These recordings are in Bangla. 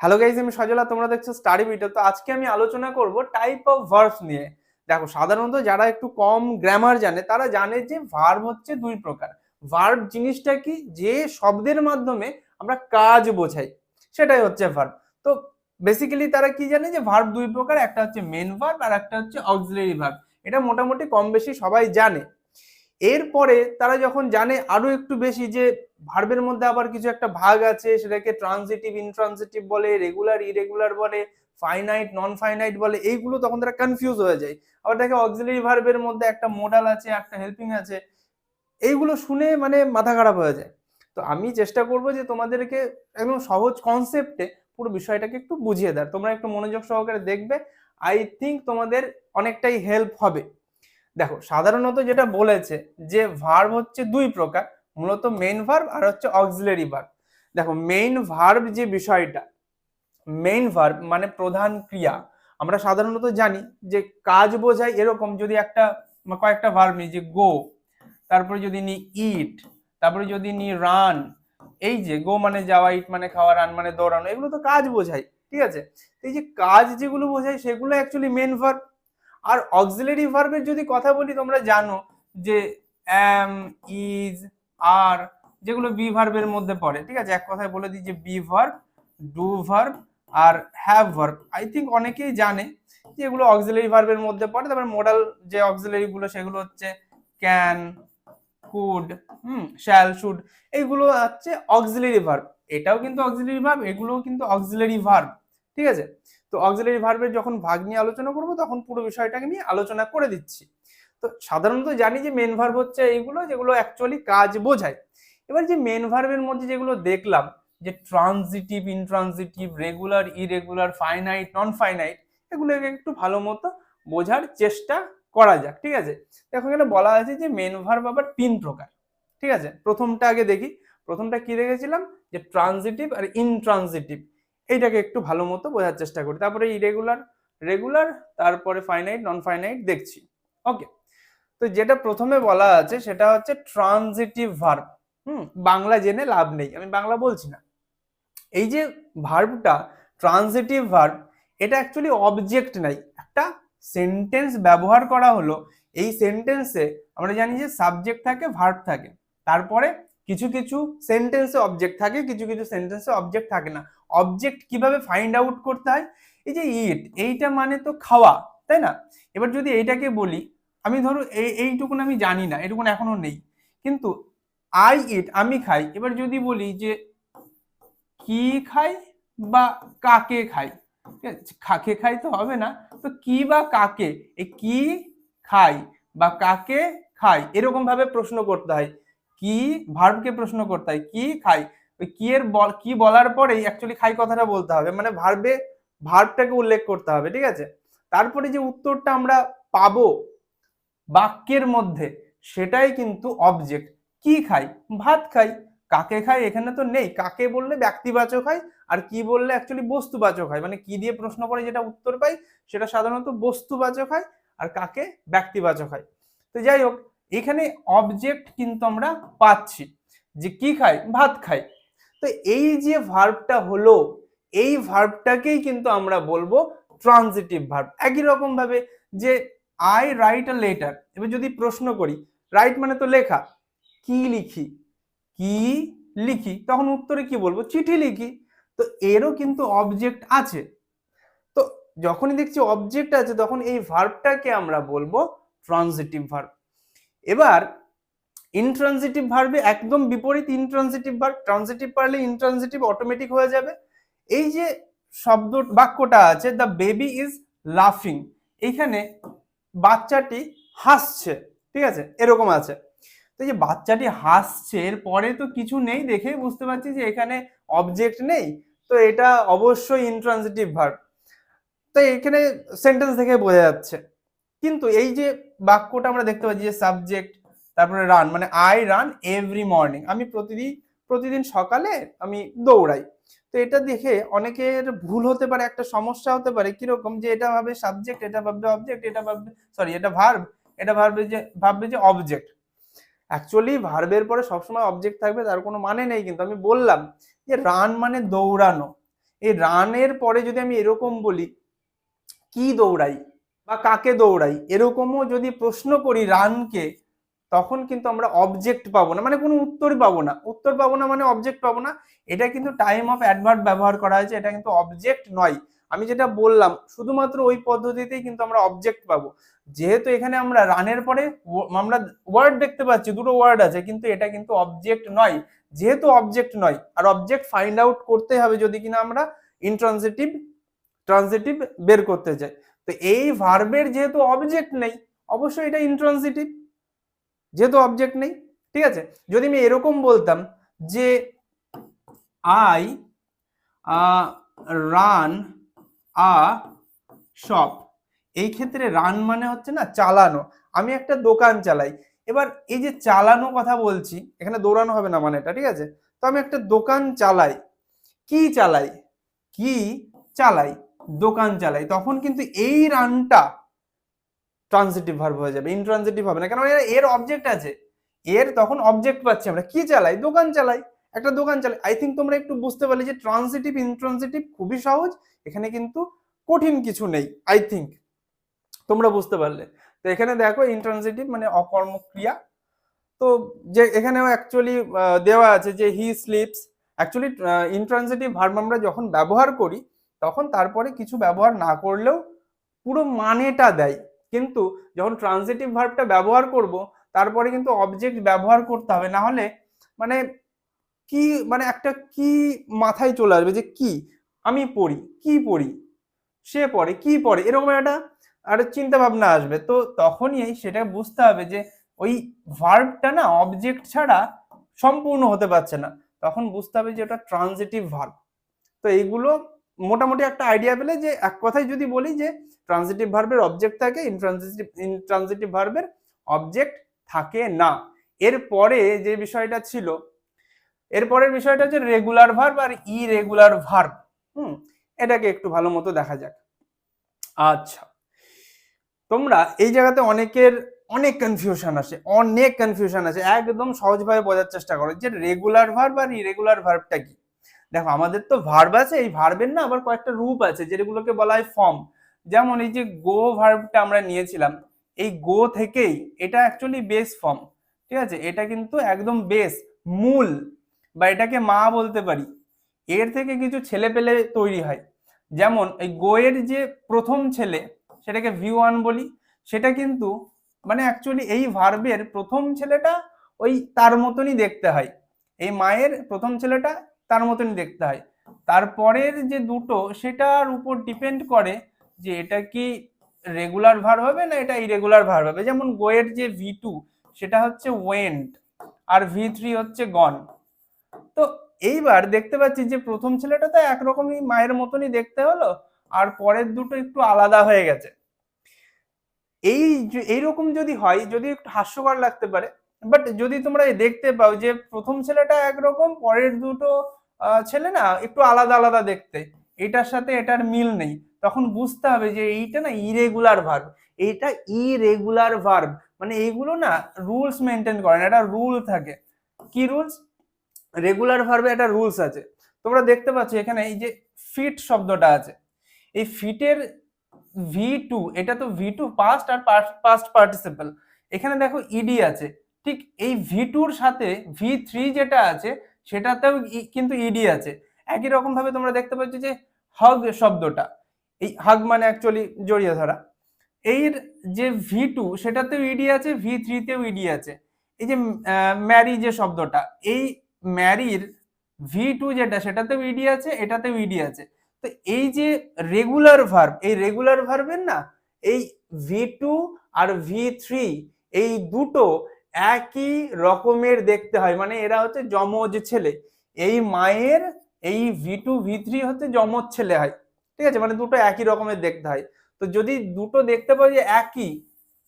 হ্যালো গাইজ আমি সজলা, তোমরা দেখছ স্টাডি ভিডিও তো আজকে আমি আলোচনা করব টাইপ অফ ভার্বস নিয়ে। দেখো, সাধারণত যারা একটু কম গ্রামার জানে, তারা জানে যে ভার্ভ হচ্ছে দুই প্রকার। ভার্ভ জিনিসটা কি? যে শব্দের মাধ্যমে আমরা কাজ বোঝাই। সেটাই হচ্ছে ভার্ভ তো বেসিক্যালি তারা কি জানে যে ভার্ভ দুই প্রকার, একটা হচ্ছে মেন ভার্ভ আর একটা হচ্ছে অক্সিলারি ভার্ভ এটা মোটামুটি কম বেশি সবাই জানে। এরপরে তারা যখন জানে আরও একটু বেশি যে ভার্বের মধ্যে আবার কিছু একটা ভাগ আছে, সেটাকে ট্রানজিটিভ ইনট্রানজিটিভ বলে রেগুলার ইরেগুলার বলে ফাইনাইট নন ফাইনাইট বলে, এইগুলো তখন তারা কনফিউজ হয়ে যায়। আবার দেখে অক্সিলারি ভার্বের মধ্যে একটা মোডাল আছে, একটা হেল্পিং আছে, এইগুলো শুনে মানে মাথা খারাপ হয়ে যায়। তো আমি চেষ্টা করব যে তোমাদেরকে একদম সহজ কনসেপ্টে পুরো বিষয়টাকে একটু বুঝিয়ে দেয় তোমরা একটু মনোযোগ সহকারে দেখবে। আই থিঙ্ক তোমাদের অনেকটাই হেল্প হবে। দেখো, সাধারণত যেটা বলেছে যে ভার্ব হচ্ছে দুই প্রকার, মূলত মেইন ভার্ব আর হচ্ছে অক্সিলারি ভার্ব দেখো মেইন ভার্ব যে বিষয়টা মেইন ভার্ব মানে প্রধান ক্রিয়া। আমরা সাধারণত জানি যে কাজ বোঝায় এরকম যদি একটা, কয়েকটা ভার্ব নিই, যে গো তারপরে যদি নি ইট তারপরে যদি নি রান এই যে গো মানে যাওয়া ইট মানে খাওয়া রান মানে দৌড়ানো, এগুলো তো কাজ বোঝায়, ঠিক আছে? এই যে কাজ যেগুলো বোঝায়, সেগুলো অ্যাকচুয়ালি মেন ভার্ব আর অক্সিলারি ভার্বের যদি কথা বলি, তোমরা জানো যে অ্যাম ইজ আর যেগুলো বি ভার্বের মধ্যে পড়ে, ঠিক আছে? এক কথায় বলে দিই যে বি ভার্ব ডু ভার্ব আর হ্যাভ ভার্ব আই থিঙ্ক অনেকেই জানে যে এগুলো অক্সিলারি ভার্বের মধ্যে পড়ে, তারপরে মোডাল যে অক্সিলারি গুলো, সেগুলো হচ্ছে can could hmm shall should এইগুলো হচ্ছে অক্সিলারি ভার্ব এটাও কিন্তু অক্সিলারি ভার্ব এগুলোও কিন্তু অক্সিলারি ভার্ব ঠিক আছে? তো অক্সিলারি ভার্বের যখন ভাগ নিয়ে আলোচনা করব, তখন পুরো বিষয়টাকে নিয়ে আলোচনা করে দিচ্ছি। তো সাধারণত জানি যে মেন ভার্ব হচ্ছে এইগুলো, যেগুলো অ্যাকচুয়ালি কাজ বোঝায়। এবার যে মেন ভার্বের মধ্যে যেগুলো দেখলাম, যে transitive intransitive regular irregular finite non finite এগুলোকে একটু ভালো মতো বোঝার চেষ্টা করা যাক, ঠিক আছে? দেখো এখানে বলা আছে যে মেন ভার্ব আবার তিন প্রকার, ঠিক আছে? প্রথমটা আগে দেখি। প্রথমটা কি রেখেছিলাম? যে ট্রানজিটিভ আর ইনট্রানজিটিভ এইটাকে একটু ভালো মতো বোঝার চেষ্টা করি। তারপরে ইরেগুলার রেগুলার তারপরে ফাইনাইট নন ফাইনাইট দেখছি। ওকে তো যেটা প্রথমে বলা আছে সেটা হচ্ছে ট্রানজিটিভ ভার্ব হুম, বাংলা জেনে লাভ নেই। আমি বাংলা বলছি না। এই যে ভার্বটা ট্রানজিটিভ ভার্ব এটা অ্যাকচুয়ালি অবজেক্ট নাই। একটা সেন্টেন্স ব্যবহার করা হলো, এই সেন্টেন্সে আমরা জানি যে সাবজেক্ট থাকে ভার্ব থাকে। তারপরে কিছু কিছু সেন্টেন্সে অবজেক্ট থাকে, কিছু কিছু সেন্টেন্সে অবজেক্ট থাকে না। অবজেক্ট কীভাবে ফাইন্ড আউট করতে হয়? এই যে ইট এইটা মানে তো খাওয়া, তাই না? এবার যদি এইটাকে বলি, আমি ধরো এই এইটুকুন আমি জানি না, এটুকুন এখনও নেই। কিন্তু আই ইট আমি খাই, এবার যদি বলি যে কি খাই বা কাকে খাই? খাকে খাই তো হবে না, তো কি বা কাকে এই কি খাই বা কাকে খাই, এরকম ভাবে প্রশ্ন করতে হয়। কি ভার্বকে প্রশ্ন করতে হয়? কি খাই? ওই কি এর বল, কি বলার পরেই অ্যাকচুয়ালি খাই কথাটা বলতে হবে। মানে ভার্বে ভার্বটাকে উল্লেখ করতে হবে, ঠিক আছে? তারপরে যে উত্তরটা আমরা পাবো বাক্যের মধ্যে, সেটাই কিন্তু অবজেক্ট কি খাই? ভাত খাই। কাকে খাই? এখানে তো নেই। কাকে বললে ব্যক্তিবাচক হয়? আর কি বললে অ্যাকচুয়ালি বস্তুবাচক হয়? মানে কি দিয়ে প্রশ্ন করে যেটা উত্তর পাই, সেটা সাধারণত বস্তুবাচক হয়, আর কাকে ব্যক্তিবাচক হয়। তো যাই হোক এখানে অবজেক্ট কিন্তু আমরা পাচ্ছি যে কি খাই? ভাত খাই। তো এই যে ভার্বটা হলো, এই ভার্বটাকেই কিন্তু আমরা বলব ট্রানজিটিভ ভার্ব একই রকম ভাবে যে আই রাইট আ লেটার এবার যদি প্রশ্ন করি রাইট মানে তো লেখা, কি লিখি? কি লিখি? তখন উত্তরে কি বলব? চিঠি লিখি। তো এরও কিন্তু অবজেক্ট আছে। তো যখনই দেখছি অবজেক্ট আছে, তখন এই ভার্বটাকে আমরা বলব ট্রানজিটিভ ভার্ব এবার ইনট্রানজিটিভ ভার্বে একদম বিপরীত ইনট্রানজিটিভ ভার্ব ট্রানজিটিভ পারলে ইনট্রানজিটিভ অটোমেটিক হয়ে যাবে। এই যে শব্দ বাক্যটা আছে দ্য বেবি ইজ লাফিং এইখানে বাচ্চাটি হাসছে, ঠিক আছে? এরকম আছে। তো যে বাচ্চাটি হাসছে, এর পরে তো কিছু নেই দেখেই বুঝতে পারছি যে এখানে অবজেক্ট নেই। তো এটা অবশ্যই ইনট্রানজিটিভ ভার্ব তো এখানে সেন্টেন্স দেখে বোঝা যাচ্ছে। কিন্তু এই যে বাক্যটা আমরা দেখতে পাচ্ছি যে সাবজেক্ট তারপরে রান মানে আই রান এভরি মর্নিং আমি প্রতিদিন প্রতিদিন সকালে আমি দৌড়াই। তো এটা দেখে অনেকের ভুল হতে পারে, একটা সমস্যা হতে পারে, কীরকম যে এটা ভাবে সাবজেক্ট এটা ভাববে অবজেক্ট এটা ভাববে সরি এটা ভার্ব এটা ভাববে যে ভাববে যে অবজেক্ট অ্যাকচুয়ালি ভার্বের পরে সবসময় অবজেক্ট থাকবে, তার কোনো মানে নেই কিন্তু আমি বললাম যে রান মানে দৌড়ানো। এই রানের পরে যদি আমি এরকম বলি, কি দৌড়াই? বা কাকে দৌড়াই? এরকমও যদি প্রশ্ন করি রানকে, তখন কিন্তু আমরা অবজেক্ট পাবো না। মানে কোনো উত্তর পাবো না। উত্তর পাবো না মানে অবজেক্ট পাবো না। এটা কিন্তু টাইম অফ অ্যাডভার্ট ব্যবহার করা হয়েছে। এটা কিন্তু অবজেক্ট নয়। আমি যেটা বললাম, শুধুমাত্র ওই পদ্ধতিতেই কিন্তু আমরা অবজেক্ট পাবো। যেহেতু এখানে আমরা রানের পরে আমরা ওয়ার্ড দেখতে পাচ্ছি, দুটো ওয়ার্ড আছে, কিন্তু এটা কিন্তু অবজেক্ট নয়। যেহেতু অবজেক্ট নয়, আর অবজেক্ট ফাইন্ড আউট করতে হবে যদি কিনা আমরা ইনট্রানজিটিভ ট্রানজিটিভ বের করতে চাই। তো এই ভার্বের যেহেতু অবজেক্ট নেই, অবশ্যই এটা ইনট্রানজিটিভ যেহেতু অবজেক্ট নেই, ঠিক আছে? যদি আমি এরকম বলতাম যে আই রান আ শপ এই ক্ষেত্রে রান মানে হচ্ছে না চালানো। আমি একটা দোকান চালাই। এবার এই যে চালানো কথা বলছি, এখানে দৌড়ানো হবে না মানে এটা ঠিক আছে? তো আমি একটা দোকান চালাই। কি চালাই? কি চালাই? দোকান চালাই, তখন কিন্তু এই রানটা ট্রানজিটিভ ভার্ব হয়ে যাবে ইনট্রানজিটিভ হবে না এর- এর অবজেক্ট আছে। এর তখন অবজেক্ট পাচ্ছি আমরা। কি চালাই? দোকান চালাই। একটা দোকান চালাই। আই থিঙ্ক তোমরা একটু বুঝতে পারলে যে ট্রানজিটিভ ইনট্রানজিটিভ খুবই সহজ, এখানে কিন্তু কঠিন কিছু নেই আই থিঙ্ক তোমরা বুঝতে পারলে। তো এখানে দেখো ইন্ট্রানজিটিভ মানে অকর্মক্রিয়া। তো যে এখানেও অ্যাকচুয়ালি দেওয়া আছে যে he slips actually intransitive verb আমরা যখন ব্যবহার করি তখন তারপরে কিছু ব্যবহার না করলেও পুরো মানেটা দেয়। কিন্তু যখন ট্রানজিটিভ ভার্বটা ব্যবহার করব, তারপরে কিন্তু অবজেক্ট ব্যবহার করতে হবে। না হলে মানে কি মানে একটা কি মাথায় চলে আসবে যে কি, আমি পড়ি, কি পড়ি, সে পড়ে, কি পড়ে, এরকম একটা আর চিন্তা ভাবনা আসবে। তো তখনই সেটা বুঝতে হবে যে ওই ভার্বটা না অবজেক্ট ছাড়া সম্পূর্ণ হতে পারছে না। তখন বুঝতে হবে যে ওটা ট্রানজিটিভ ভার্ব তো এইগুলো মোটামুটি একটা আইডিয়া পেলে যে এক কথায় যদি বলি যে ট্রানজিটিভ ভার্বের অবজেক্ট থাকে ইনট্রানজিটিভ ইনট্রানজিটিভ ভার্বের অবজেক্ট থাকে না। এরপরে যে বিষয়টা ছিল, এরপরের বিষয়টা হচ্ছে রেগুলার ভার্ব আর ইরেগুলার ভার্ব হুম, এটাকে একটু ভালো মতো দেখা যাক। আচ্ছা তোমরা এই জায়গাতে অনেকের অনেক কনফিউশন আসে, অনেক কনফিউশন আছে একদম সহজভাবে বোঝার চেষ্টা করো যে রেগুলার ভার্ব আর ইরেগুলার ভার্বটা কি? দেখো, আমাদের তো ভার্ব আছে, এই ভার্বের না আবার কয়েকটা রূপ আছে যেগুলোকে বলা হয় ফর্ম যেমন এই যে গো ভার্বটা আমরা নিয়েছিলাম, এই গো থেকেই এটা অ্যাকচুয়ালি বেস ফর্ম ঠিক আছে? এটা কিন্তু একদম বেস মূল, বা এটাকে মা বলতে পারি। এর থেকে কিছু ছেলে পেলে তৈরি হয়। যেমন এই গোয়ের যে প্রথম ছেলে, সেটাকে ভি ওয়ান বলি, সেটা কিন্তু মানে অ্যাকচুয়ালি এই ভার্বের প্রথম ছেলেটা ওই তার মতনই দেখতে হয়। এই মায়ের প্রথম ছেলেটা তার মতনই দেখতে হয়। তারপরের যে দুটো, সেটার উপর ডিপেন্ড করে যে এটা কি রেগুলার ভার হবে না এটা ইরেগুলার ভার হবে। যেমন গোয়ের যে ভি টু সেটা হচ্ছে ওয়েন্ট আর ভি থ্রি হচ্ছে গন তো এইবার দেখতে পাচ্ছি যে প্রথম ছেলেটা তো একরকমই মায়ের মতনই দেখতে হলো, আর পরের দুটো একটু আলাদা হয়ে গেছে। এই এইরকম যদি হয়, যদি একটু হাস্যকর লাগতে পারে বাট যদি তোমরা দেখতে পাও যে প্রথম ছেলেটা একরকম, পরের দুটো ছেলে না একটু আলাদা আলাদা দেখতে। এটার সাথে এটার মিল নেই। তখন বুঝতে হবে যে এইটা না ইরেগুলার ভার্ব এইটা ইরেগুলার ভার্ব মানে এইগুলো না রুলস মেনটেন করে না একটা রুল থাকে। কি রুলস রেগুলার ভার্বে একটা রুলস আছে। তোমরা দেখতে পাচ্ছ এখানে এই যে ফিট শব্দটা আছে। এই ফিটের ভি টু এটা তো ভি টু পাস্ট আর পাস্ট পার্টিসিপল এখানে দেখো ইডি আছে। ঠিক এই ভি টুর সাথে ভি থ্রি যেটা আছে সেটাতেও কিন্তু ইডি আছে। একই রকম ভাবে তোমরা দেখতে পাচ্ছ যে হগ শব্দটা, এই হাগ মানে অ্যাকচুয়ালি জড়িয়ে ধরা। এর যে ভি টু সেটাতেও ইডি আছে ভি থ্রিতেও ইডি আছে। এই যে ম্যারি যে শব্দটা, এই ম্যারির ভি টু যেটা, সেটাতেও ইডি আছে, এটাতেও ইডি আছে। তো এই যে রেগুলার ভার্ব এই রেগুলার ভার্বের না, এই ভি টু আর ভি থ্রি এই দুটো একই রকমের দেখতে হয়। মানে এরা হচ্ছে যমজ ছেলে। এই মায়ের এই ভি টু ভি থ্রি হচ্ছে যমজ ছেলে হয়। ঠিক আছে? মানে দুটো একই রকমের দেখতে হয়। তো যদি দুটো দেখতে পাই যে একই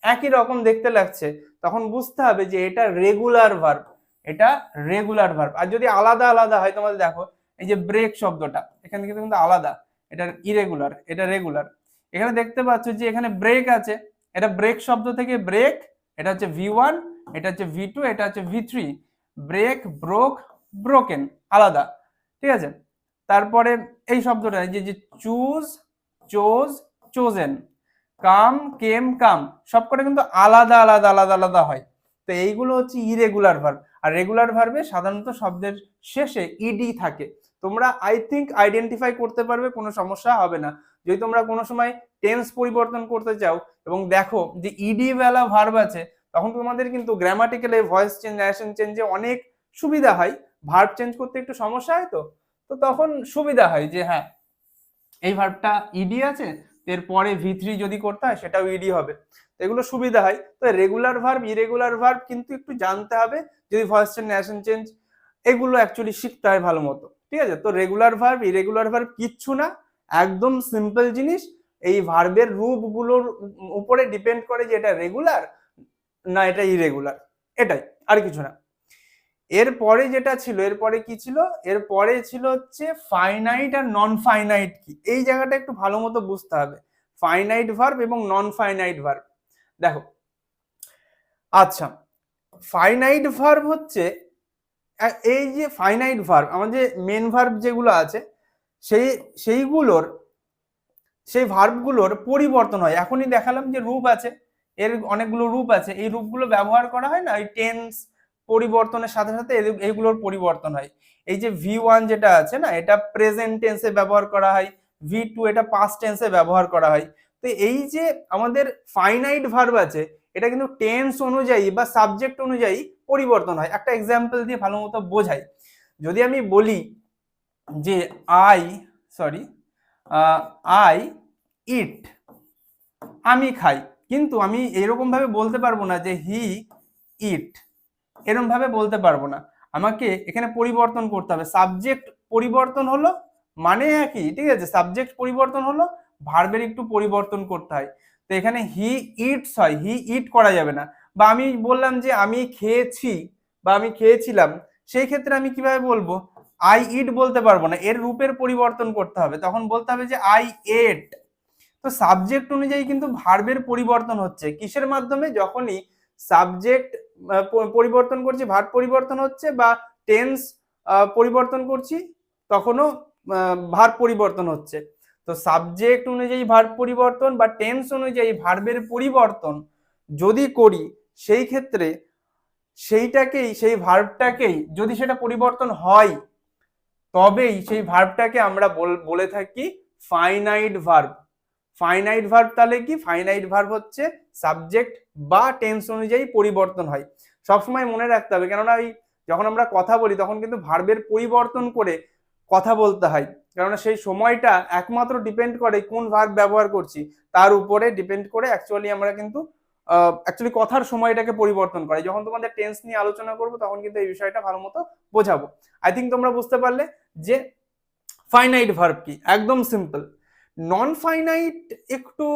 একই রকম দেখতে লাগছে, তখন বুঝতে হবে যে এটা রেগুলার ভার্ব এটা রেগুলার ভার্ব আর যদি আলাদা আলাদা হয়, তোমাদের দেখো, এই যে ব্রেক শব্দটা, এখানে কিন্তু কিন্তু আলাদা। এটা ইরেগুলার এটা রেগুলার এখানে দেখতে পাচ্ছ যে এখানে ব্রেক আছে। এটা ব্রেক শব্দ থেকে ব্রেক এটা হচ্ছে ভি ওয়ান এটা হচ্ছে ভি টু এটা হচ্ছে V three break broke broken আলাদা, ঠিক আছে? তারপরে এই শব্দটা যে যে choose chose chosen come came come সবকটা কিন্তু আলাদা আলাদা আলাদা আলাদা হয়। তো এইগুলো হচ্ছে ইরেগুলার ভার্ব আর রেগুলার ভার্বে সাধারণত শব্দের শেষে ইডি থাকে। তোমরা আই থিঙ্ক আইডেন্টিফাই করতে পারবে, কোনো সমস্যা হবে না। যদি তোমরা কোনো সময় টেন্স পরিবর্তন করতে চাও, এবং দেখো যে ইডি বেলা ভার্ব আছে তখন তোমাদের কিন্তু গ্রামাটিক্যালে ভয়েস চেঞ্জ ন্যারেশন চেঞ্জে অনেক সুবিধা হয়। ভার্ব চেঞ্জ করতে একটু সমস্যা হয় তো? তো তখন সুবিধা হয় যে হ্যাঁ এই ভার্বটা ইডি আছে, এরপরে ভি থ্রি যদি করতে হয় সেটাও ইডি হবে। তো এগুলো সুবিধা হয়। তো রেগুলার ভার্ব ইরেগুলার ভার্ব কিন্তু একটু জানতে হবে, যদি ভয়েস চেঞ্জ ন্যারেশন চেঞ্জ এগুলো অ্যাকচুয়ালি শিখতে হয় ভালো মতো। ঠিক আছে? তো রেগুলার ভার্ব ইরেগুলার ভার্ব কিচ্ছু না, একদম সিম্পল জিনিস। এই ভার্বের রূপগুলোর উপরে ডিপেন্ড করে যে এটা রেগুলার না, এটা ইরেগুলার এটাই, আর কিছু না। এরপরে যেটা ছিল, এরপরে কি ছিল? এরপরে ছিল হচ্ছে ফাইনাইট আর নন ফাইনাইট কি এই জায়গাটা একটু ভালো মতো বুঝতে হবে। ফাইনাইট ভার্ব এবং নন ফাইনাইট ভার্ব দেখো আচ্ছা ফাইনাইট ভার্ব হচ্ছে এই যে ফাইনাইট ভার্ব আমাদের মেন ভার্ব যেগুলো আছে, সেই, সেইগুলোর, সেই ভার্বগুলোর পরিবর্তন হয়। এখনই দেখালাম যে রূপ আছে। এর অনেকগুলো রূপ আছে। এই রূপগুলো ব্যবহার করা হয় না ওই টেন্স পরিবর্তনের সাথে সাথে এইগুলোর পরিবর্তন হয়। এই যে ভি ওয়ান যেটা আছে না, এটা প্রেজেন্ট টেন্সে ব্যবহার করা হয় ভি টু এটা পাস্ট টেন্সে ব্যবহার করা হয়। তো এই যে আমাদের ফাইনাইট ভার্ব আছে, এটা কিন্তু টেন্স অনুযায়ী বা সাবজেক্ট অনুযায়ী পরিবর্তন হয়। একটা এক্সাম্পল দিয়ে ভালো মতো বোঝাই। যদি আমি বলি যে আই সরি আই ইট আমি খাই। কিন্তু আমি এরকম ভাবে বলতে পারব না যে হি ইট। এরকম ভাবে বলতে পারব না। আমাকে এখানে পরিবর্তন করতে হবে। সাবজেক্ট পরিবর্তন হলো মানে একই, ঠিক আছে? সাবজেক্ট পরিবর্তন হলো, ভার্বের একটু পরিবর্তন করতে হয়। তো এখানে হি ইটস হয় হি ইট করা যাবে না। বা আমি বললাম যে আমি খেয়েছি বা আমি খেয়েছিলাম, সেই ক্ষেত্রে আমি কীভাবে বলব? আই ইট বলতে পারব না। এর রূপের পরিবর্তন করতে হবে। তখন বলতে হবে যে আই এট। তো সাবজেক্ট অনুযায়ী কিন্তু ভার্বের পরিবর্তন হচ্ছে। কিসের মাধ্যমে? যখনই সাবজেক্ট পরিবর্তন করছি ভার্ব পরিবর্তন হচ্ছে বা টেন্স পরিবর্তন করছি, তখনও ভার্ব পরিবর্তন হচ্ছে। তো সাবজেক্ট অনুযায়ী ভার্ব পরিবর্তন বা টেন্স অনুযায়ী ভার্বের পরিবর্তন যদি করি, সেই ক্ষেত্রে সেইটাকেই, সেই ভার্বটাকেই যদি সেটা পরিবর্তন হয়, তবেই সেই ভার্বটাকে আমরা বল- বলে থাকি ফাইনাইট ভার্ব ফাইনাইট ভার্ব তাহলে কি? ফাইনাইট ভার্ব হচ্ছে সাবজেক্ট বা টেন্স অনুযায়ী পরিবর্তন হয়। সবসময় মনে রাখতে হবে, কেননা ওই যখন আমরা কথা বলি, তখন কিন্তু ভার্বের পরিবর্তন করে কথা বলতে হয়। কেননা সেই সময়টা একমাত্র ডিপেন্ড করে কোন ভার্ব ব্যবহার করছি, তার উপরে ডিপেন্ড করে অ্যাকচুয়ালি আমরা কিন্তু অ্যাকচুয়ালি কথার সময়টাকে পরিবর্তন করে। যখন তোমাদের টেন্স নিয়ে আলোচনা করব, তখন কিন্তু এই বিষয়টা ভালো মতো বোঝাবো। আই থিঙ্ক তোমরা বুঝতে পারলে যে ফাইনাইট ভার্ব কি? একদম সিম্পল নন ফাইনাইট একটু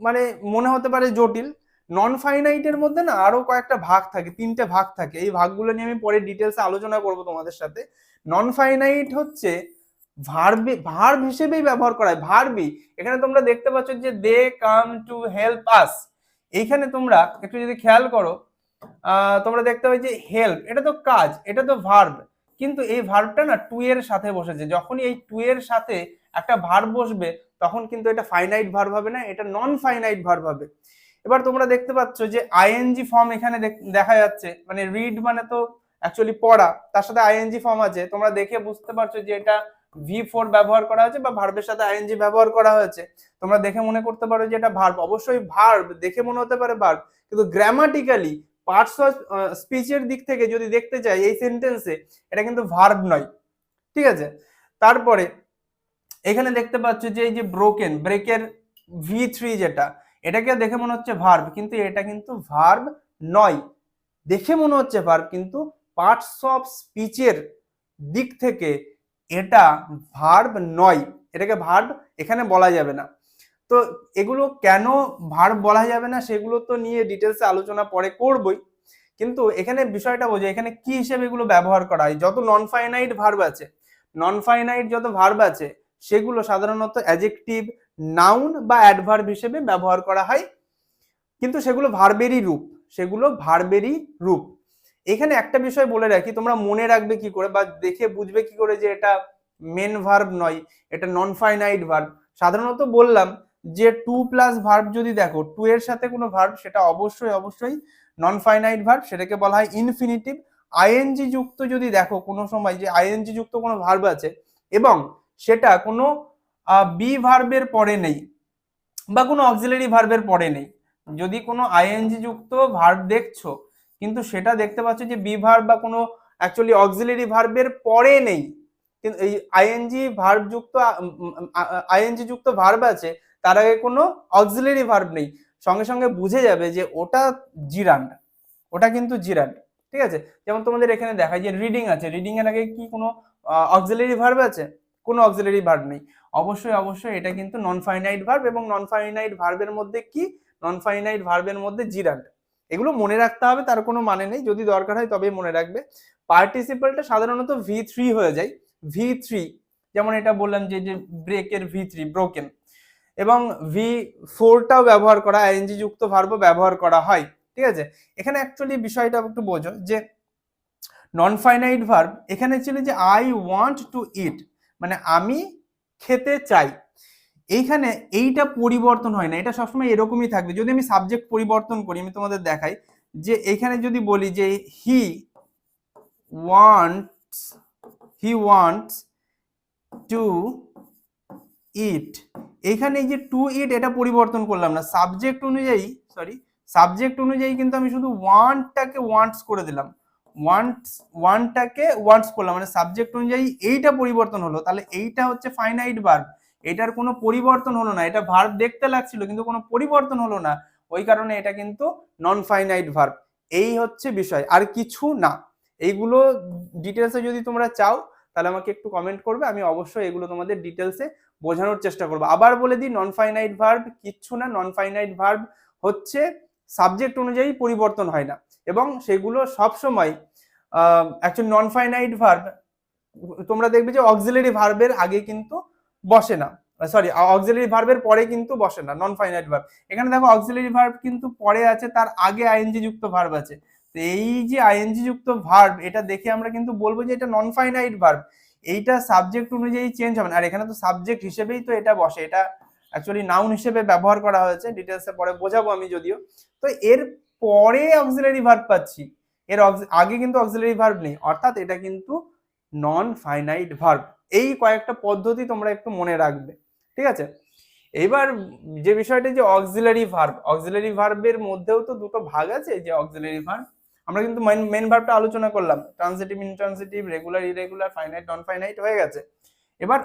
মানে মনে হতে পারে জটিল নন ফাইনাইটের মধ্যে না আরও কয়েকটা ভাগ থাকে, তিনটে ভাগ থাকে। এই ভাগগুলো নিয়ে আমি পরে ডিটেলসে আলোচনা করব তোমাদের সাথে। নন ফাইনাইট হচ্ছে ভার্বে ভার্ব হিসেবেই ব্যবহার করা হয়। ভার্বি এখানে তোমরা দেখতে পাচ্ছ যে দে কাম টু হেল্প আস এইখানে তোমরা একটু যদি খেয়াল করো তোমরা দেখতে পাবে যে হেল্প এটা তো কাজ, এটা তো ভার্ব কিন্তু এই ভার্বটা না টু এর সাথে বসেছে। যখনই এই টু এর সাথে একটা ভার বসবে, তখন কিন্তু এটা ফাইনাইট ভার হবে না, এটা নন ফাইনাইট ভার হবে। এবার তোমরা দেখতে পাচ্ছ যে আইএনজি ফর্ম এখানে দেখ- যাচ্ছে মানে রিড মানে তো অ্যাকচুয়ালি পড়া, তার সাথে আইএনজি ফর্ম আছে। তোমরা দেখে বুঝতে পারছ যে এটা ভি ফোর ব্যবহার করা হয়েছে বা ভার্বের সাথে আইএনজি ব্যবহার করা হয়েছে। তোমরা দেখে মনে করতে পারো যে এটা ভার্ব অবশ্যই ভার্ব দেখে মনে হতে পারে ভার্ব কিন্তু গ্রামাটিক্যালি পার্টস অফ স্পিচের দিক থেকে যদি দেখতে চাই এই সেন্টেন্সে এটা কিন্তু ভার্ব নয়। ঠিক আছে? তারপরে এখানে দেখতে পাচ্ছ যে এই যে ব্রোকেন ব্রেকের ভি থ্রি যেটা, এটাকে দেখে মনে হচ্ছে ভার্ব কিন্তু এটা কিন্তু ভার্ব নয়। দেখে মনে হচ্ছে ভার্ব কিন্তু পার্টস অফ স্পিচের দিক থেকে এটা ভার্ব নয়। এটাকে ভার্ব এখানে বলা যাবে না। তো এগুলো কেন ভার্ব বলা যাবে না, সেগুলো তো নিয়ে ডিটেলসে আলোচনা পরে করবই। কিন্তু এখানে বিষয়টা বোঝে, এখানে কি হিসেবে এগুলো ব্যবহার করা হয়? যত নন ফাইনাইট ভার্ব আছে নন ফাইনাইট যত ভার্ব আছে সেগুলো সাধারণত অ্যাজেক্টিভ নাউন বা অ্যাডভার্ব হিসেবে ব্যবহার করা হয়। কিন্তু সেগুলো ভার্বেরই রূপ, সেগুলো ভার্বেরই রূপ। এখানে একটা বিষয় বলে রাখি, তোমরা মনে রাখবে কি করে বা দেখে বুঝবে কি করে যে এটা মেন ভার্ব নয়, এটা নন ফাইনাইট ভার্ব সাধারণত বললাম যে টু প্লাস ভার্ব যদি দেখো টু এর সাথে কোনো ভার্ব সেটা অবশ্যই অবশ্যই নন ফাইনাইট ভার্ব সেটাকে বলা হয় ইনফিনিটিভ আইএনজি যুক্ত যদি দেখো কোনো সময়, যে আইএনজি যুক্ত কোনো ভার্ব আছে, এবং সেটা কোনো বি ভার্বের পরে নেই বা কোনো অক্সিলারি ভার্বের পরে নেই। যদি কোনো আইএনজি যুক্ত ভার্ব দেখছ, কিন্তু সেটা দেখতে পাচ্ছ যে বি ভার্ব বা কোনো অ্যাকচুয়ালি অক্সিলারি ভার্বের পরে নেই, কিন্তু এই আইএনজি ভার্ব যুক্ত আইএনজি যুক্ত ভার্ব আছে, তার আগে কোনো অক্সিলারি ভার্ব নেই। সঙ্গে সঙ্গে বুঝে যাবে যে ওটা জিরান্ড, ওটা কিন্তু জিরান্ড, ঠিক আছে? যেমন তোমাদের এখানে দেখায় যে রিডিং আছে রিডিং এর আগে কি কোনো অক্সিলারি ভার্ব আছে? কোনো অক্সিলারি ভার্ব নেই। অবশ্যই অবশ্যই এটা কিন্তু নন ফাইনাইট ভার্ব এবং নন ফাইনাইট ভার্বের মধ্যে কি? নন ফাইনাইট ভার্বের মধ্যে জিরান্ড এগুলো মনে রাখতে হবে, তার কোনো মানে নেই। যদি দরকার হয় তবেই মনে রাখবে। পার্টিসিপালটা সাধারণত ভি থ্রি হয়ে যায়। ভি থ্রি যেমন এটা বললাম যে যে ব্রেকের ভি থ্রি ব্রোকেন এবং ভি ফোরটাও ব্যবহার করা আইএনজি যুক্ত ভার্বও ব্যবহার করা হয়। ঠিক আছে? এখানে অ্যাকচুয়ালি বিষয়টা একটু বোঝো যে নন ফাইনাইট ভার্ব এখানে ছিল যে আই ওয়ান্ট টু ইট মানে আমি খেতে চাই। এইখানে এইটা পরিবর্তন হয় না। এটা সবসময় এরকমই থাকবে। যদি আমি সাবজেক্ট পরিবর্তন করি, আমি তোমাদের দেখাই যে এখানে যদি বলি যে he wants he wants to eat এখানে এই যে টু ইট এটা পরিবর্তন করলাম না। সাবজেক্ট অনুযায়ী সরি সাবজেক্ট অনুযায়ী কিন্তু আমি শুধু ওয়ান্টটাকে ওয়ান্টস করে দিলাম। ওয়ান্টস ওয়ানটাকে ওয়ান্টস করলাম। মানে সাবজেক্ট অনুযায়ী এইটা পরিবর্তন হলো। তাহলে এইটা হচ্ছে ফাইনাইট ভার্ব এটার কোনো পরিবর্তন হলো না। এটা ভার্ব দেখতে লাগছিল, কিন্তু কোনো পরিবর্তন হলো না। ওই কারণে এটা কিন্তু নন ফাইনাইট ভার্ব এই হচ্ছে বিষয়। আর কিছু না। এইগুলো ডিটেলসে যদি তোমরা চাও, তাহলে আমাকে একটু কমেন্ট করবে। আমি অবশ্যই এগুলো তোমাদের ডিটেলসে বোঝানোর চেষ্টা করব। আবার বলে দিই নন ফাইনাইট ভার্ব কিচ্ছু না। নন ফাইনাইট ভার্ব হচ্ছে সাবজেক্ট অনুযায়ী পরিবর্তন হয় না। এবং সেগুলো সবসময় অ্যাকচুয়ালি নন ফাইনাইট ভার্ব তোমরা দেখবে যে অক্সিলারি ভার্বের আগে কিন্তু বসে না। সরি অক্সিলারি ভার্বের পরে কিন্তু বসে না নন ফাইনাইট ভার্ব এখানে দেখো অক্সিলারি ভার্ব কিন্তু পরে আছে, তার আগে আইএনজি যুক্ত ভার্ব আছে। তো এই যে আইএনজি যুক্ত ভার্ব এটা দেখে আমরা কিন্তু বলব যে এটা নন ফাইনাইট ভার্ব এইটা সাবজেক্ট অনুযায়ী চেঞ্জ হবে না। আর এখানে তো সাবজেক্ট হিসেবেই তো এটা বসে। এটা অ্যাকচুয়ালি নাউন হিসেবে ব্যবহার করা হয়েছে ডিটেলসে পরে বোঝাবো আমি যদিও। তো এর পরে অক্সিলারি ভার্ব পাচ্ছি। এর আগে কিন্তু অক্সিলারি ভার্ব নেই, অর্থাৎ এটা কিন্তু নন ফাইনাইট ভার্ব এই কয়েকটা পদ্ধতি তোমরা একটু মনে রাখবে, ঠিক আছে? এবার যে বিষয়টা যে অক্সিলারি ভার্ব অক্সিলারি ভার্বের মধ্যেও তো দুটো ভাগ আছে যে অক্সিলারি ভার্ব আমরা কিন্তু মেন মেন ভার্বটা আলোচনা করলাম transitive intransitive regular irregular finite non finite হয়ে গেছে। এবার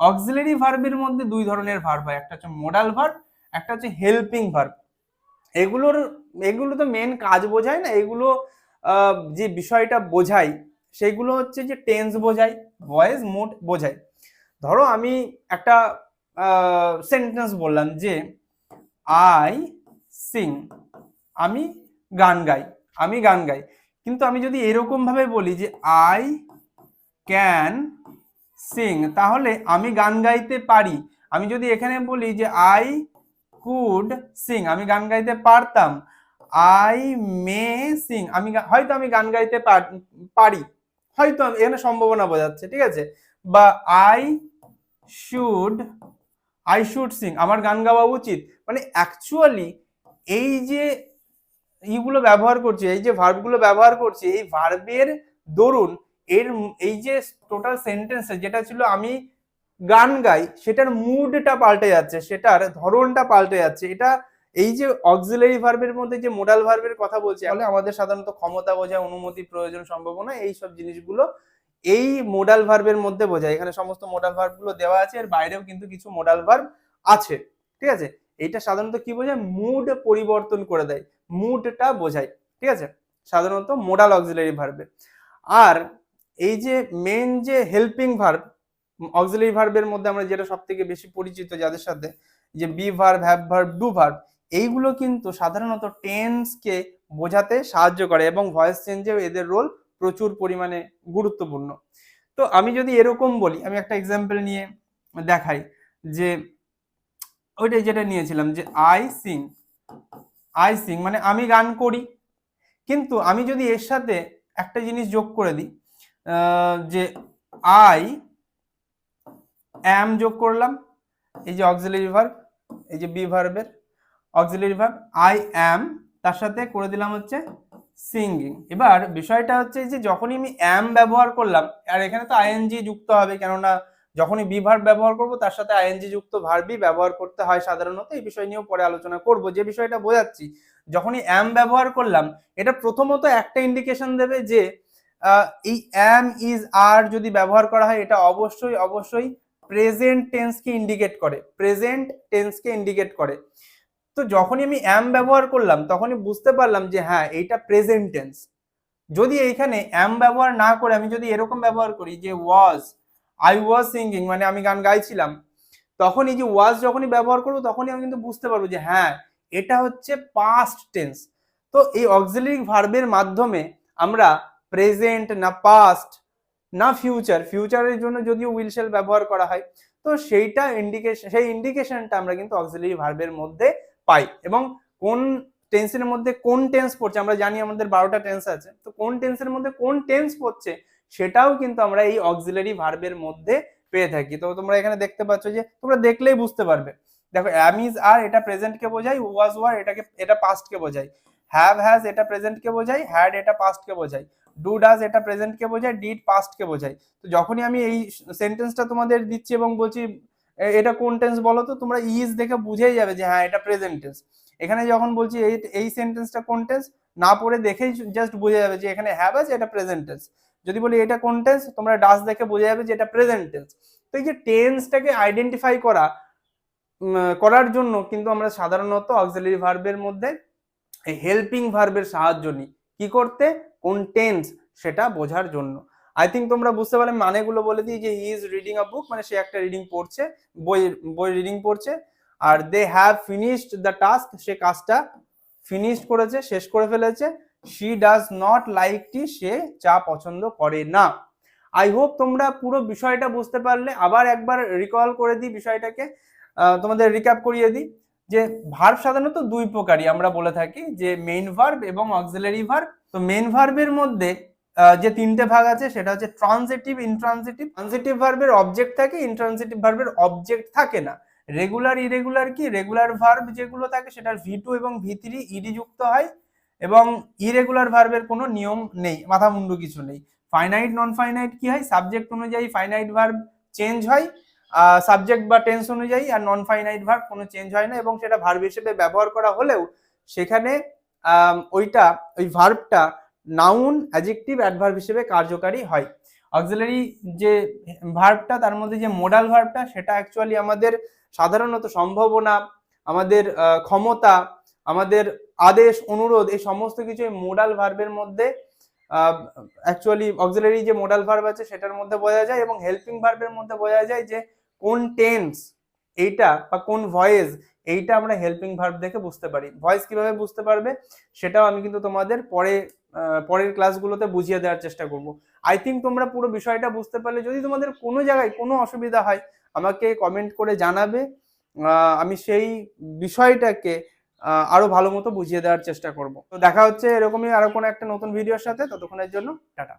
অক্সিলারি ভার্বের মধ্যে দুই ধরনের ভার্ব হয়, একটা হচ্ছে মোডাল ভার্ব একটা হচ্ছে হেল্পিং ভার্ব এগুলোর, এগুলো তো মেন কাজ বোঝায় না, এগুলো যে বিষয়টা বোঝায় সেগুলো হচ্ছে যে টেন্স বোঝায় ভয়েস মুড বোঝায় ধরো আমি একটা সেন্টেন্স বললাম যে আই সিং আমি গান গাই, আমি গান গাই। কিন্তু আমি যদি এরকম ভাবে বলি যে আই ক্যান সিং তাহলে আমি গান গাইতে পারি। আমি যদি এখানে বলি যে আই কুড সিং আমি গান গাইতে পারতাম। I may sing. আমি হয়তো আমি গান গাইতে পারি হয়তো আমি এখানে সম্ভাবনা বোঝাচ্ছে ঠিক আছে? বা I should I should sing. আমার গান গাওয়া উচিত। মানে অ্যাকচুয়ালি এই যে ইগুলো ব্যবহার করছি, এই যে ভার্বগুলো ব্যবহার করছি, এই ভার্বের দরুন, এর এই যে টোটাল সেন্টেন্সে যেটা ছিল আমি গান গাই, সেটার মুডটা পাল্টে যাচ্ছে, সেটার ধরনটা পাল্টে যাচ্ছে, এটা এই যে অক্সিলারি ভার্বের মধ্যে যে মোডাল ভার্বের কথা বলছি, তাহলে আমাদের সাধারণত ক্ষমতা বোঝায় অনুমতি, প্রয়োজন, সম্ভাবনা, এই সব জিনিসগুলো এই মোডাল ভার্বের মধ্যে বোঝায়। এখানে সমস্ত মোডাল ভার্বগুলো দেওয়া আছে, এর বাইরেও কিন্তু কিছু মোডাল ভার্ব আছে। ঠিক আছে? এইটা সাধারণত কি বোঝায়? মুড পরিবর্তন করে দেয়। মুডটা বোঝায়। ঠিক আছে? সাধারণত মোডাল অক্সিলারি ভার্বে আর এই যে মেন যে হেল্পিং ভার্ব অক্সিলারি ভার্বের মধ্যে আমরা যেটা সব থেকে বেশি পরিচিত যাদের সাথে, যে be verb have verb do verb এইগুলো কিন্তু সাধারণত টেন্সকে বোঝাতে সাহায্য করে এবং ভয়েস চেঞ্জেও এদের রোল প্রচুর পরিমাণে গুরুত্বপূর্ণ। তো আমি যদি এরকম বলি, আমি একটা এক্সাম্পল নিয়ে দেখাই যে ওইটাই যেটা নিয়েছিলাম যে আই সিং আই সিং মানে আমি গান করি। কিন্তু আমি যদি এর সাথে একটা জিনিস যোগ করে দিই যে আই অ্যাম যোগ করলাম, এই যে অক্সিলারি ভার্ব এই যে বি ভার্বের অক্সিলারি ভার্ব আই অ্যাম তার সাথে করে দিলাম হচ্ছে সিঙ্গিং এবার বিষয়টা হচ্ছে যে যখনই আমি অ্যাম ব্যবহার করলাম, আর এখানে তো আইএনজি যুক্ত হবে, কেননা যখনই বি ভার্ব ব্যবহার করব, তার সাথে আইএনজি যুক্ত ভার্বই ব্যবহার করতে হয় সাধারণত, এই বিষয় নিয়েও পরে আলোচনা করব। যে বিষয়টা বোঝাচ্ছি, যখনই অ্যাম ব্যবহার করলাম, এটা প্রথমত একটা ইন্ডিকেশন দেবে যে এই অ্যাম ইজ আর যদি ব্যবহার করা হয়, এটা অবশ্যই অবশ্যই প্রেজেন্ট টেন্সকে ইন্ডিকেট করে প্রেজেন্ট টেন্সকে ইন্ডিকেট করে। তো যখনই আমি অ্যাম ব্যবহার করলাম, তখনই বুঝতে পারলাম যে হ্যাঁ এইটা প্রেজেন্ট টেন্স যদি এইখানে অ্যাম ব্যবহার না করে আমি যদি এরকম ব্যবহার করি যে ওয়াজ আই ওয়াজ সিঙ্গিং মানে আমি গান গাইছিলাম তখন এই যে ওয়াজ যখনই ব্যবহার করব, তখনই আমি কিন্তু বুঝতে পারব যে হ্যাঁ এটা হচ্ছে পাস্ট টেন্স তো এই অক্সিলারি ভার্বের মাধ্যমে আমরা প্রেজেন্ট না পাস্ট না ফিউচার ফিউচারের জন্য যদিও উইল শেল ব্যবহার করা হয়, তো সেইটা ইন্ডিকেশন সেই ইন্ডিকেশনটা আমরা কিন্তু অক্সিলারি ভার্বের মধ্যে পাই এবং কোন টেন্সের মধ্যে কোন টেন্স পড়ছে, আমরা জানি আমাদের বারোটা টেন্স আছে, তো কোন টেন্সের মধ্যে কোন টেন্স পড়ছে সেটাও কিন্তু আমরা এই অক্সিলারি ভার্বের মধ্যে পেয়ে থাকি। তো তোমরা এখানে দেখতে পাচ্ছ যে তোমরা দেখলেই বুঝতে পারবে। দেখো অ্যামিজ আর এটা প্রেজেন্টকে বোঝায় ওয়াজ ওয়ার এটাকে, এটা পাস্টকে বোঝায় হ্যাভ হ্যাজ এটা প্রেজেন্টকে বোঝাই হ্যাড এটা পাস্টকে বোঝাই ডু ডাজ এটা প্রেজেন্টকে বোঝায় ডিড পাস্টকে বোঝায়। তো যখনই আমি এই সেন্টেন্সটা তোমাদের দিচ্ছি এবং বলছি এটা কোন টেন্স বলো তো তোমরা ইজ দেখে বুঝেই যাবে যে হ্যাঁ এটা প্রেজেন্ট টেন্স এখানে যখন বলছি এই এই সেন্টেন্সটা কোন টেন্স না পড়ে দেখেই জাস্ট বুঝে যাবে যে এখানে হ্যাভ আছে, এটা প্রেজেন্ট টেন্স যদি বলি এটা কোন টেন্স তোমরা ডাস দেখে বুঝে যাবে যে এটা প্রেজেন্ট টেন্স তো এই যে টেন্সটাকে আইডেন্টিফাই করা করার জন্য কিন্তু আমরা সাধারণত অক্সিলারি ভার্বের মধ্যে হেল্পিং ভার্বের সাহায্য নিই। কি করতে? কোন টেন্স সেটা বোঝার জন্য। আই থিঙ্ক তোমরা বুঝতে পারলে মানেগুলো বলে দিই যে হি ইজ রিডিং আ বুক মানে সে একটা রিডিং পড়ছে, বই বই রিডিং পড়ছে, আর they have finished the task সে কাজটা ফিনিশড করেছে, শেষ করে ফেলেছে she does not like tea সে চা পছন্দ করে না। আই হোপ তোমরা পুরো বিষয়টা বুঝতে পারলে, আবার একবার রিকল করে দিই বিষয়টাকে তোমাদের রিক্যাপ করিয়ে দিই, যে ভার্ব সাধারণত দুই প্রকারই আমরা বলে থাকি, যে মেইন ভার্ব এবং অক্সিলারি ভার্ব তো মেইন ভার্বের মধ্যে যে তিনটে ভাগ আছে, সেটা হচ্ছে ট্রানজিটিভ ইনট্রানজিটিভ ট্রানজিটিভ ভার্বের অবজেক্ট থাকে ইনট্রানজিটিভ ভার্বের অবজেক্ট থাকে না। রেগুলার ইরেগুলার কি? রেগুলার ভার্ব যেগুলো থাকে, সেটার ভি টু এবং ভি থ্রি ইডি যুক্ত হয় এবং ইরেগুলার ভার্বের কোনো নিয়ম নেই মাথা মুন্ডু কিছু নেই। ফাইনাইট নন ফাইনাইট কি হয়? সাবজেক্ট অনুযায়ী ফাইনাইট ভার্ব চেঞ্জ হয় সাবজেক্ট বা টেন্স অনুযায়ী, আর নন ফাইনাইট ভার্ব কোনো চেঞ্জ হয় না এবং সেটা ভার্ব হিসেবে ব্যবহার করা হলেও সেখানে ওইটা, ওই ভার্বটা নাউন অ্যাজেক্টিভ অ্যাডভার্ব হিসেবে কার্যকারী হয়। অক্সিলারি যে ভার্বটা তার মধ্যে যে মোডাল ভার্বটা সেটা অ্যাকচুয়ালি আমাদের সাধারণত সম্ভাবনা, আমাদের ক্ষমতা, আমাদের আদেশ, অনুরোধ, এই সমস্ত কিছু মোডাল ভার্বের মধ্যে অ্যাকচুয়ালি অক্সিলারি যে মোডাল ভার্ব আছে, সেটার মধ্যে বোঝা যায় এবং হেল্পিং ভার্বের মধ্যে বোঝা যায় যে কোন টেন্স এইটা বা কোন ভয়েস এইটা আমরা হেল্পিং ভার্ব দেখে বুঝতে পারি। ভয়েস কীভাবে বুঝতে পারবে, সেটাও আমি কিন্তু তোমাদের পরে পরের ক্লাসগুলোতে বুঝিয়ে দেওয়ার চেষ্টা করব। আই থিঙ্ক তোমরা পুরো বিষয়টা বুঝতে পারলে। যদি তোমাদের কোনো জায়গায় কোনো অসুবিধা হয়, আমাকে কমেন্ট করে জানাবে। আমি সেই বিষয়টাকে আরও ভালো মতো বুঝিয়ে দেওয়ার চেষ্টা করব। তো দেখা হচ্ছে এরকমই আরও কোনো একটা নতুন ভিডিওর সাথে। ততক্ষণের জন্য টাটা।